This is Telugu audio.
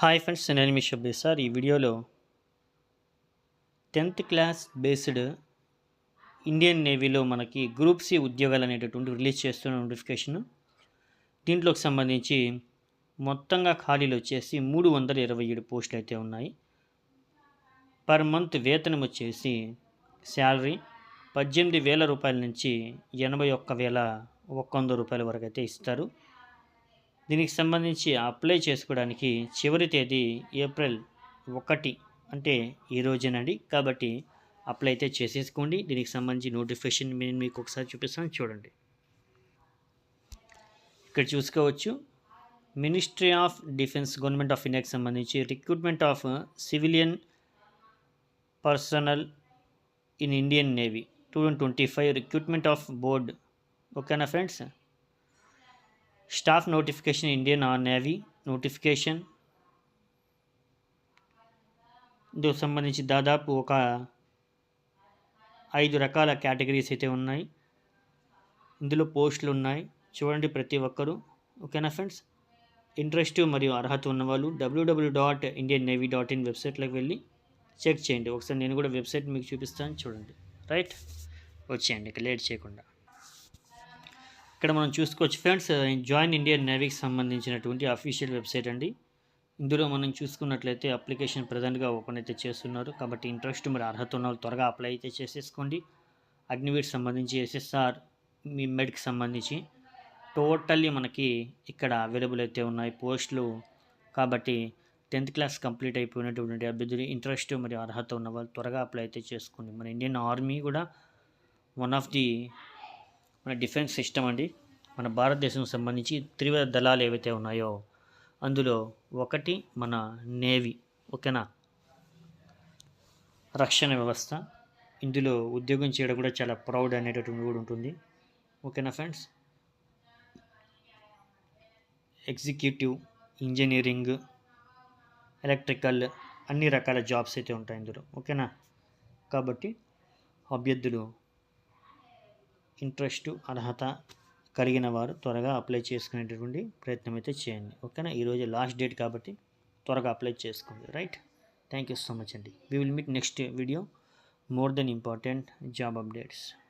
హాయ్ ఫ్రెండ్స్ నేను మీ షబ్బీ సార్ ఈ వీడియోలో టెన్త్ క్లాస్ బేస్డ్ ఇండియన్ నేవీలో మనకి గ్రూప్ సి ఉద్యోగాలు అనేటటువంటి రిలీజ్ చేస్తున్న నోటిఫికేషన్. దీంట్లోకి సంబంధించి మొత్తంగా ఖాళీలు వచ్చేసి మూడు వందల ఇరవై ఏడు పోస్టులు అయితే ఉన్నాయి. పర్ మంత్ వేతనం వచ్చేసి శాలరీ పద్దెనిమిది వేల రూపాయల నుంచి ఎనభై ఒక్క వేల ఒక్క వంద రూపాయల వరకు అయితే ఇస్తారు. దీనికి సంబంధించి అప్లై చేసుకోవడానికి చివరి తేదీ ఏప్రిల్ ఒకటి అంటే ఈ రోజేనండి. కాబట్టి అప్లై అయితే చేసేసుకోండి. దీనికి సంబంధించి నోటిఫికేషన్ నేను మీకు ఒకసారి చూపిస్తాను. చూడండి. ఇక్కడ చూసుకోవచ్చు. Ministry of defence government of ఇండియాకి సంబంధించి recruitment of civilian personnel in Indian navy. Two thousand twenty five recruitment of board. ఓకేనా friends? Staff notification Indian R navy notification. సంబంధించి దాదాపు ఒక ఐదు రకాల కేటగిరీస్ అయితే ఉన్నాయి. ఇందులో పోస్టులు ఉన్నాయి. చూడండి ప్రతి ఒక్కరూ. ఓకేనా ఫ్రెండ్స్? ఇంట్రెస్ట్ మరియు అర్హత ఉన్నవాళ్ళు W W dot Indian navy dot in వెబ్సైట్లోకి వెళ్ళి చెక్ చేయండి. ఒకసారి నేను కూడా వెబ్సైట్ మీకు చూపిస్తాను. చూడండి. రైట్? వచ్చేయండి. ఇక లేట్ చేయకుండా. ఇక్కడ మనం చూసుకోవచ్చు ఫ్రెండ్స్ జాయిన్ ఇండియన్ నేవీకి సంబంధించినటువంటి అఫీషియల్ వెబ్సైట్ అండి. ఇందులో మనం చూసుకున్నట్లయితే అప్లికేషన్ ప్రజెంట్గా ఓపెన్ అయితే చేస్తున్నారు. కాబట్టి ఇంట్రెస్ట్ మరి అర్హత ఉన్న వాళ్ళు త్వరగా అప్లై అయితే చేసేసుకోండి. అగ్నివీర్ సంబంధించి ఎస్ఎస్ఆర్ మీ మెడ్కి సంబంధించి టోటల్లీ మనకి ఇక్కడ అవైలబుల్ అయితే ఉన్నాయి పోస్టులు. కాబట్టి టెన్త్ క్లాస్ కంప్లీట్ అయిపోయినటువంటి అభ్యర్థులు ఇంట్రెస్ట్ మరియు అర్హత ఉన్న వాళ్ళు త్వరగా అప్లై అయితే చేసుకోండి. మన ఇండియన్ ఆర్మీ కూడా వన్ ఆఫ్ ది మన డిఫెన్స్ సిస్టమ్ అండి. మన భారతదేశం సంబంధించి త్రివిధ దళాలు ఏవైతే ఉన్నాయో అందులో ఒకటి మన నేవీ ఓకేనా? రక్షణ వ్యవస్థ. ఇందులో ఉద్యోగం చేయడం కూడా చాలా ప్రౌడ్ అనేటటువంటి కూడా ఉంటుంది. ఓకేనా ఫ్రెండ్స్? ఎగ్జిక్యూటివ్ ఇంజనీరింగ్ ఎలక్ట్రికల్ అన్ని రకాల జాబ్స్ అయితే ఉంటాయి ఇందులో. ఓకేనా? కాబట్టి అభ్యర్థులు ఇంట్రెస్ట్ అర్హత కలిగిన వారు త్వరగా అప్లై చేసుకునేటటువంటి ప్రయత్నం అయితే చేయండి. ఓకేనా? ఈరోజు లాస్ట్ డేట్ కాబట్టి త్వరగా అప్లై చేసుకోండి. Right? Thank you so much అండి. We will meet next video. More then important job updates.